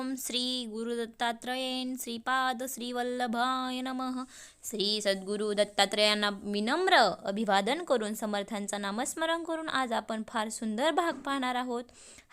ओम श्री गुरुदत्तात्रयेन श्रीपाद श्रीवल्लभाय नमः। श्री सद्गुरु दत्तात्रयांना विनम्र अभिवादन करून समर्थांचा नामस्मरण करून आज आपण फार सुंदर भाग पाहणार आहोत.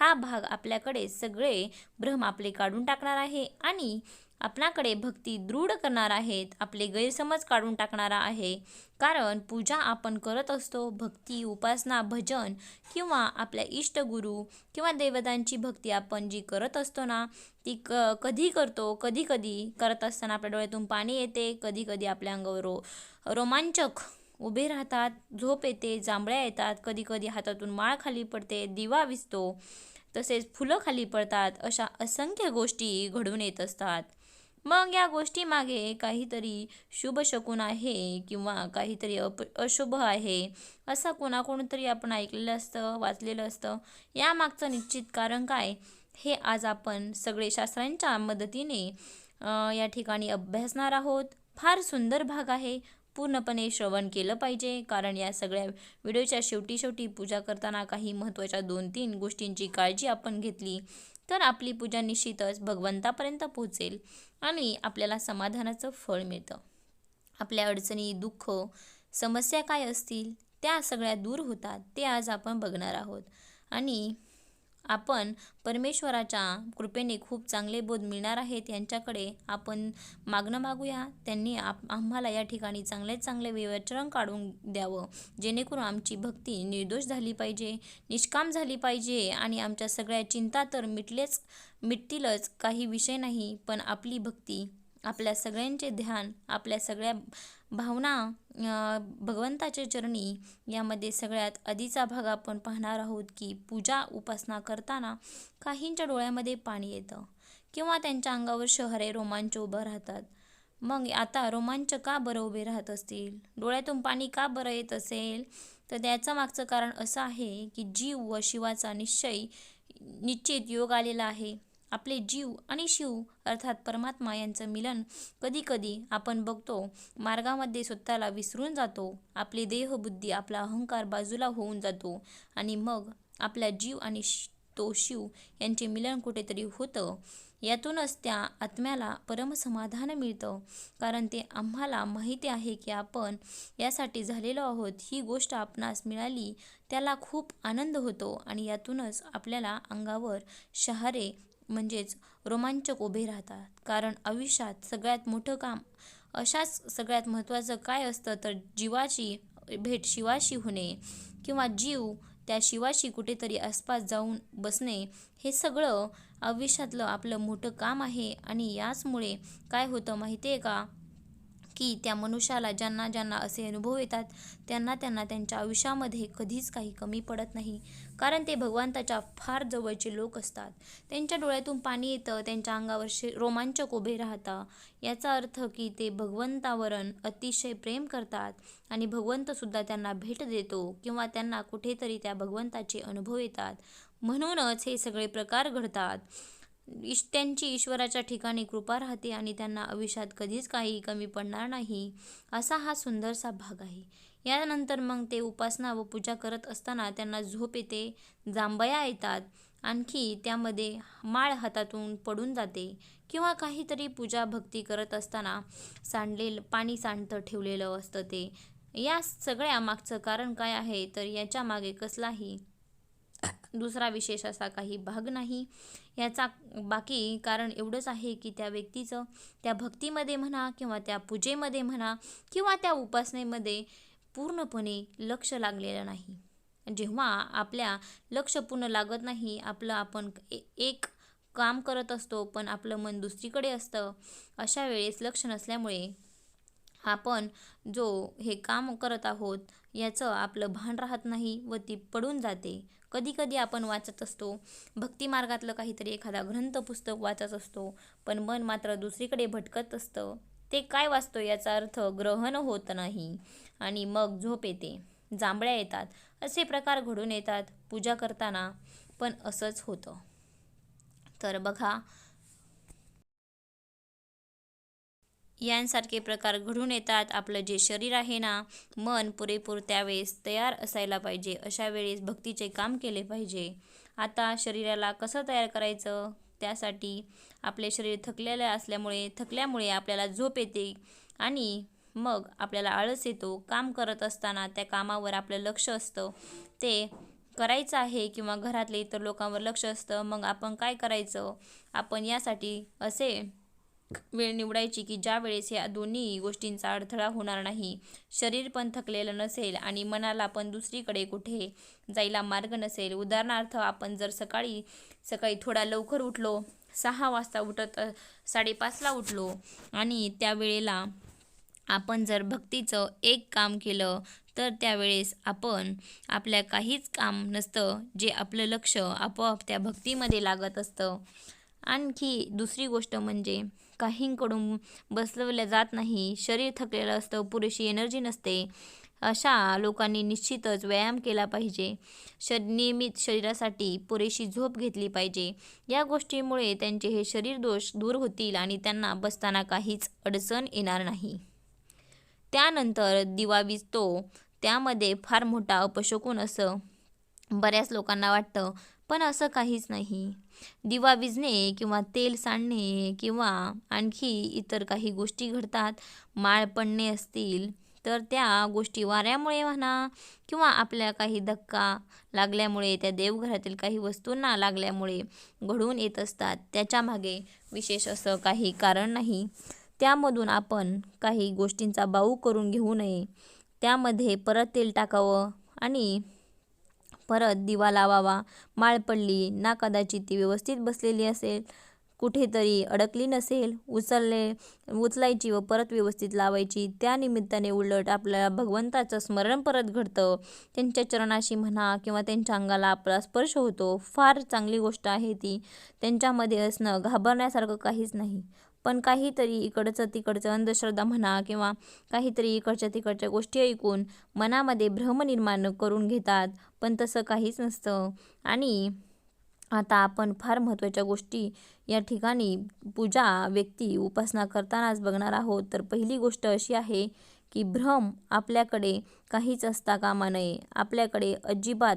हा भाग आपल्याकडे सगळे भ्रम आपले काढून टाकणार आहे आणि आपणाकडे भक्ती दृढ करणार आहेत आपले गैरसमज काढून टाकणारा आहे. कारण पूजा आपण करत असतो भक्ती उपासना भजन किंवा आपल्या इष्टगुरु किंवा देवतांची भक्ती आपण जी करत असतो ना ती क कधी करतो कधी कधी करत असताना आपल्या डोळ्यातून पाणी येते कधी कधी आपल्या अंगावर रो रोमांचक उभे राहतात झोप येते जांभळ्या येतात कधी कधी हातातून माळ खाली पडते दिवा विसतो तसेच फुलं खाली पडतात अशा असंख्य गोष्टी घडून येत असतात. मग या गोष्टीमागे काहीतरी शुभ शकून आहे किंवा काहीतरी अप अशुभ आहे असा कोणाकोणतरी आपण ऐकलेलं असतं वाचलेलं असतं. यामागचं निश्चित कारण काय? हे आज आपण सगळे शास्त्रांच्या मदतीने या ठिकाणी अभ्यासणार आहोत. फार सुंदर भाग आहे. पूर्णपणे श्रवण केलं पाहिजे. कारण या सगळ्या व्हिडिओच्या शेवटी शेवटी पूजा करताना काही महत्त्वाच्या दोन तीन गोष्टींची काळजी आपण घेतली. तर आपली पूजा निश्चितच भगवंतापर्यंत पोहोचेल आणि आपल्याला समाधानाचं फळ मिळतं. आपल्या अडचणी दुःख समस्या काय असतील त्या सगळ्या दूर होतात ते आज आपण बघणार आहोत. आणि आपण परमेश्वराच्या कृपेने खूप चांगले बोध मिळणार आहेत यांच्याकडे आपण मागणं मागूया. त्यांनी आप आम्हाला या ठिकाणी चांगले चांगले विवचरण काढून द्यावं. जेणेकरून आमची भक्ती निर्दोष झाली पाहिजे निष्काम झाली पाहिजे आणि आमच्या सगळ्या चिंता तर मिटलेच मिटतीलच. काही विषय नाही पण आपली भक्ती आपल्या सगळ्यांचे ध्यान आपल्या सगळ्या भावना भगवंताच्या चरणी यामध्ये सगळ्यात आधीचा भाग आपण पाहणार आहोत की पूजा उपासना करताना काहींच्या डोळ्यामध्ये पाणी येतं किंवा त्यांच्या अंगावर शहरे रोमांच उभं राहतात. मग आता रोमांच का बरं उभे राहत असतील? डोळ्यातून पाणी का बरं येत असेल? तर त्याचं मागचं कारण असं आहे की जीव व शिवाचा निश्चय निश्चित योग आलेला आहे. आपले जीव आणि शिव अर्थात परमात्मा यांचं मिलन कधीकधी आपण बघतो मार्गामध्ये स्वतःला विसरून जातो. आपली देहबुद्धी आपला अहंकार बाजूला होऊन जातो आणि मग आपला जीव आणि तो शिव यांचे मिलन कुठेतरी होतं. यातूनच त्या आत्म्याला परमसमाधान मिळतं. कारण ते आम्हाला माहिती आहे की आपण यासाठी झालेलो आहोत. ही गोष्ट आपणास मिळाली त्याला खूप आनंद होतो आणि यातूनच आपल्याला अंगावर शहारे म्हणजेच रोमांचक उभे राहतात. कारण आयुष्यात सगळ्यात मोठं काम अशाच सगळ्यात महत्त्वाचं काय असतं तर जीवाची भेट शिवाशी होणे किंवा जीव त्या शिवाशी कुठेतरी आसपास जाऊन बसणे हे सगळं आयुष्यातलं आपलं मोठं काम आहे. आणि याचमुळे काय होतं माहिती आहे का? की त्या मनुष्याला ज्यांना ज्यांना असे अनुभव येतात त्यांना त्यांना त्यांच्या आयुष्यामध्ये कधीच काही कमी पडत नाही. कारण ते भगवंताच्या फार जवळचे लोक असतात. त्यांच्या डोळ्यातून पाणी येतं त्यांच्या अंगावर शे रोमांचक उभे राहता याचा अर्थ की ते भगवंतावरण अतिशय प्रेम करतात आणि भगवंतसुद्धा त्यांना भेट देतो किंवा त्यांना कुठेतरी त्या भगवंताचे अनुभव येतात. म्हणूनच हे सगळे प्रकार घडतात. इश त्यांची ईश्वराच्या ठिकाणी कृपा राहते आणि त्यांना आयुष्यात कधीच काही कमी पडणार नाही असा हा सुंदरसा भाग आहे. यानंतर मग ते उपासना व पूजा करत असताना त्यांना झोप येते जांभया येतात आणखी त्यामध्ये माळ हातातून पडून जाते किंवा काहीतरी पूजा भक्ती करत असताना सांडलेलं पाणी सांडतं ठेवलेलं असतं ते. या सगळ्या मागचं कारण काय आहे? तर याच्या मागे कसलाही दुसरा विशेष असा काही भाग नाही. याचा बाकी कारण एवढंच आहे की त्या व्यक्तीचं त्या भक्तीमध्ये म्हणा किंवा त्या पूजेमध्ये म्हणा किंवा त्या उपासनेमध्ये पूर्णपणे लक्ष लागलेलं नाही. जेव्हा आपल्या लक्ष पूर्ण लागत नाही आपलं आपण एक काम करत असतो पण आपलं मन दुसरीकडे असतं अशा वेळेस लक्ष नसल्यामुळे आपण जो हे काम करत आहोत याचं आपलं भान राहत नाही व ती पडून जाते. कधीकधी आपण वाचत असतो. भक्तिमार्गातलं काहीतरी एखादा ग्रंथ पुस्तक वाचत असतो. पण मन मात्र दुसरीकडे भटकत असतं. ते काय वाचतो याचा अर्थ ग्रहण होत नाही. आणि मग झोप येते. जांभळ्या येतात. असे प्रकार घडून येतात पूजा करताना. पण असंच होतं. तर बघा यांसारखे प्रकार घडून येतात. आपलं जे शरीर आहे ना मन पुरेपूर त्यावेळेस तयार असायला पाहिजे. अशा वेळेस भक्तीचे काम केले पाहिजे. आता शरीराला कसं तयार करायचं? त्यासाठी आपले शरीर थकलेले असल्यामुळे थकल्यामुळे आपल्याला झोप येते आणि मग आपल्याला आळस येतो. काम करत असताना त्या कामावर आपलं लक्ष असतं. ते करायचं आहे किंवा घरातले इतर लोकांवर लक्ष असतं. मग आपण काय करायचं? आपण यासाठी असे वेळ निवडायची की ज्या वेळेस या दोन्ही गोष्टींचा अडथळा होणार नाही. शरीर पण थकलेलं नसेल आणि मनाला पण दुसरीकडे कुठे जायला मार्ग नसेल. उदाहरणार्थ आपण जर सकाळी सकाळी थोडा लवकर उठलो सहा वाजता उठत साडेपाचला उठलो आणि त्यावेळेला आपण जर भक्तीचं एक काम केलं तर त्यावेळेस आपण आपल्या काहीच काम नसतं जे आपलं लक्ष आपोआप त्या भक्तीमध्ये लागत असतं. आणखी दुसरी गोष्ट म्हणजे काहींकडून बसवल्या जात नाही. शरीर थकलेलं असतं पुरेशी एनर्जी नसते. अशा लोकांनी निश्चितच व्यायाम केला पाहिजे. श नियमित शरीरासाठी पुरेशी झोप घेतली पाहिजे. या गोष्टीमुळे त्यांचे हे शरीर दोष दूर होतील आणि त्यांना बसताना काहीच अडचण येणार नाही. त्यानंतर दिवा विजतो त्यामध्ये फार मोठा अपशकून असं बऱ्याच लोकांना वाटतं पण असं काहीच नाही. दिवा विजणे किंवा तेल सांडणे किंवा आणखी इतर काही गोष्टी घडतात माळ पडणे असतील तर त्या गोष्टी वाऱ्यामुळे म्हणा किंवा आपल्या काही धक्का लागल्यामुळे त्या देवघरातील काही वस्तूंना लागल्यामुळे घडून येत असतात. त्याच्यामागे विशेष असं काही कारण नाही. त्यामधून आपण काही गोष्टींचा बाऊ करून घेऊ नये. त्यामध्ये परत तेल टाकावं आणि परत दिवा लावावा. माळ पडली ना कदाचित ती व्यवस्थित बसलेली असेल. कुठेतरी अडकली नसेल. उचलले उचलायची व परत व्यवस्थित लावायची. त्या निमित्ताने उलट आपल्याला भगवंताचं स्मरण परत घडतं. त्यांच्या चरणाशी म्हणा किंवा त्यांच्या अंगाला आपला स्पर्श होतो. फार चांगली गोष्ट आहे ती. त्यांच्यामध्ये असणं घाबरण्यासारखं काहीच नाही. पण काहीतरी इकडचं तिकडचं अंधश्रद्धा म्हणा किंवा काहीतरी इकडच्या तिकडच्या गोष्टी ऐकून मनामध्ये भ्रम निर्माण करून घेतात पण तसं काहीच नसतं. आणि आता आपण फार महत्त्वाच्या गोष्टी या ठिकाणी पूजा व्यक्ती उपासना करतानाच बघणार आहोत. तर पहिली गोष्ट अशी आहे की भ्रम आपल्याकडे काहीच असता कामा नये. आपल्याकडे अजिबात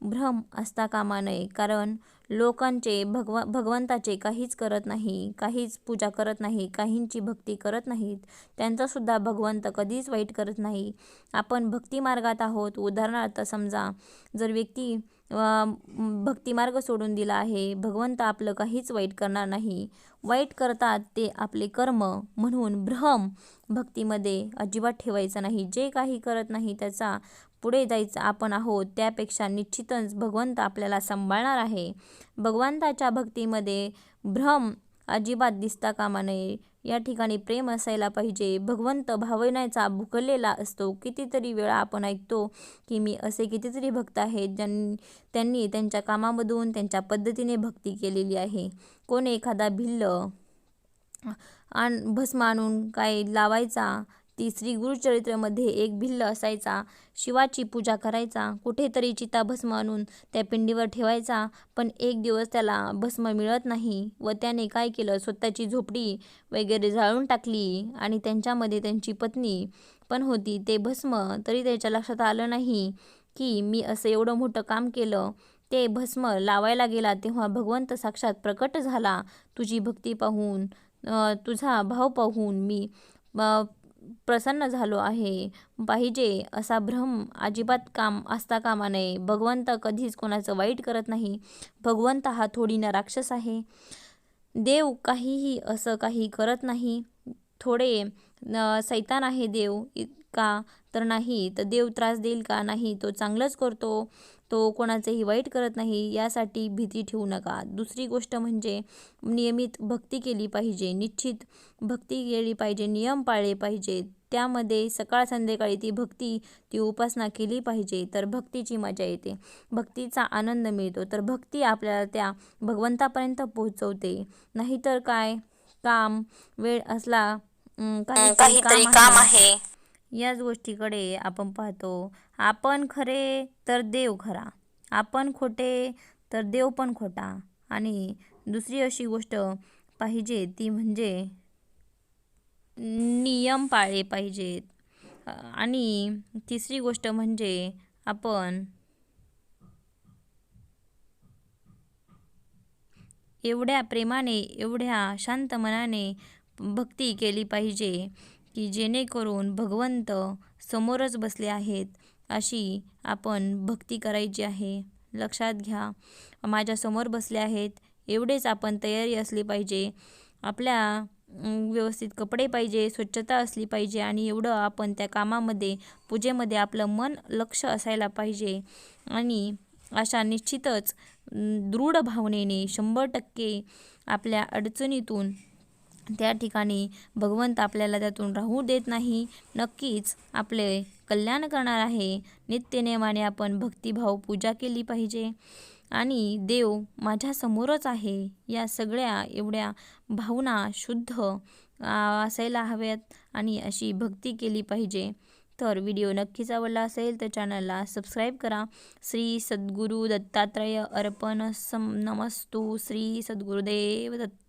भ्रम असता कामा नये कारण लोकांचे भगव भगवंताचे काहीच करत नाही काहीच पूजा करत नाही काहींची भक्ती करत नाहीत. त्यांचासुद्धा भगवंत कधीच वाईट करत नाही. आपण भक्तिमार्गात आहोत. उदाहरणार्थ समजा जर व्यक्ती भक्तिमार्ग सोडून दिला आहे भगवंत आपलं काहीच वाईट करणार नाही. वाईट करतात ते आपले कर्म म्हणून भ्रम भक्तीमध्ये अजिबात ठेवायचं नाही. जे काही करत नाही त्याचा पुढे जायचं आपण आहोत त्यापेक्षा निश्चितच भगवंत आपल्याला सांभाळणार आहे. भगवंताच्या भक्तीमध्ये भ्रम अजिबात दिसता कामा नये. या ठिकाणी प्रेम असायला पाहिजे. भगवंत भावनेचा भुकलेला असतो. कितीतरी वेळा आपण ऐकतो की मी असे कितीतरी भक्त आहेत ज्यांनी त्यांनी त्यांच्या कामामधून त्यांच्या पद्धतीने भक्ती केलेली आहे. कोणी एखादा भिल्ल आण भस्म आणून काय लावायचा ती श्री गुरुचरित्रमध्ये एक भिल्ल असायचा. शिवाची पूजा करायचा. कुठेतरी चिता भस्म आणून त्या पिंडीवर ठेवायचा पण एक दिवस त्याला भस्म मिळत नाही व त्याने काय केलं? स्वतःची झोपडी वगैरे जाळून टाकली आणि त्यांच्यामध्ये त्यांची पत्नी पण होती. ते भस्म तरी त्याच्या लक्षात आलं नाही की मी असं एवढं मोठं काम केलं. ते भस्म लावायला गेला तेव्हा भगवंत साक्षात प्रकट झाला तुझी भक्ती पाहून तुझा भाव पाहून मी प्रसन्न झालो आहे. पाहिजे असा भ्रम अजिबात काम असता कामा नये भगवंत कधीच कोणाचं वाईट करत नाही. भगवंत हा थोडी ना राक्षस आहे. देव काहीही असं काही करत नाही. थोडे सैतान आहे देव का तर नाही तर देव त्रास देईल का? नाही तो चांगलंच करतो तो कोणाचंही वाईट करत नाही यासाठी भीती ठेवू नका. दुसरी गोष्ट म्हणजे नियमित भक्ती केली पाहिजे निश्चित भक्ती केली पाहिजे नियम पाळले पाहिजेत त्यामध्ये सकाळ संध्याकाळी ती भक्ती ती उपासना केली पाहिजे तर भक्तीची मजा येते. भक्तीचा आनंद मिळतो तर भक्ती आपल्याला त्या भगवंतापर्यंत पोहोचवते. नाहीतर काय? काम वेळ असला काहीतरी काम आहे. याच गोष्टीकडे आपण पाहतो. आपण खरे तर देव खरा. आपण खोटे तर देव पण खोटा. आणि दुसरी अशी गोष्ट पाहिजे ती म्हणजे नियम पाळले पाहिजेत. आणि तिसरी गोष्ट म्हणजे आपण एवढ्या प्रेमाने एवढ्या शांत मनाने भक्ती केली पाहिजे. की जेणेकरून भगवंत समोरच बसले आहेत अशी आपण भक्ती करायची आहे. लक्षात घ्या माझ्यासमोर बसले आहेत एवढेच आपण तयारी असली पाहिजे. आपल्या व्यवस्थित कपडे पाहिजे स्वच्छता असली पाहिजे आणि एवढं आपण त्या कामामध्ये पूजेमध्ये आपलं मन लक्ष असायला पाहिजे. आणि अशा निश्चितच दृढ भावनेने शंभर टक्के आपल्या अडचणीतून त्या ठिकाणी भगवंत आपल्याला त्यातून राहू देत नाही. नक्कीच आपले कल्याण करणार आहे. नित्यनेमाने आपण भक्तिभाव पूजा केली पाहिजे. आणि देव माझ्यासमोरच आहे. या सगळ्या एवढ्या भावना शुद्ध असायला हव्यात आणि अशी भक्ती केली पाहिजे. तर व्हिडिओ नक्कीच आवडला असेल तर चॅनलला सबस्क्राईब करा. श्री सद्गुरू दत्तात्रय अर्पण सम नमस्तू. श्री सद्गुरुदेव दत्त